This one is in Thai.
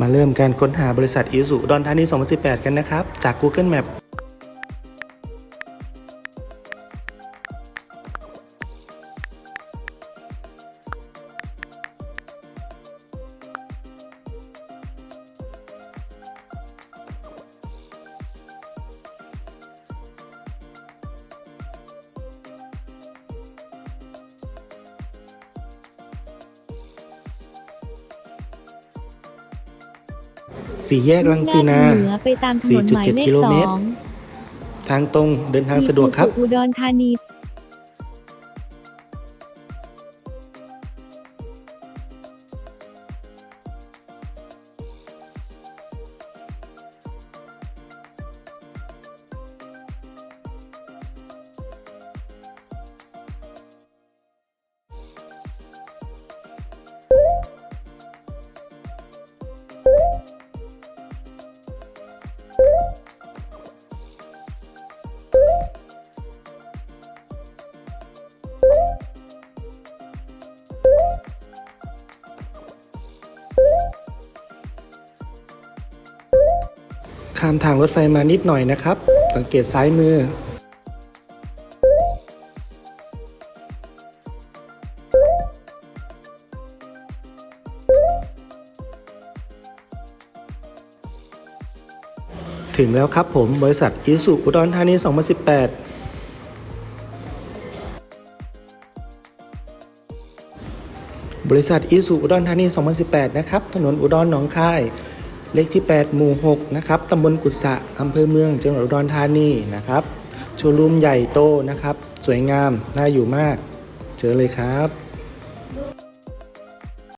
มาเริ่มการค้นหาบริษัทอิสุดอนธานี 2018 กันนะครับ จาก Google Map สี่แยกลังสีนาเหนือไปตามถนนหมายเล4.7ขกิโลสเมอตรงทางตรงเดินทางสะดวกครับอีซูซูอุดรธานี ข้ามทางรถไฟมานิดหน่อยนะครับ สังเกตซ้ายมือ ถึงแล้วครับผมบริษัทอิสุอุดรธานี 2018บริษัทอิสุอุดรธานี 2018 นะครับ ถนนอุดรหนองคาย เลขที่ 8 หมู่ 6 นะครับ ตำบลกุศะอำเภอเมือง จังหวัดอุดรธานีนะครับ โชว์รูมใหญ่โตนะครับ สวยงาม น่าอยู่มาก เจอเลยครับ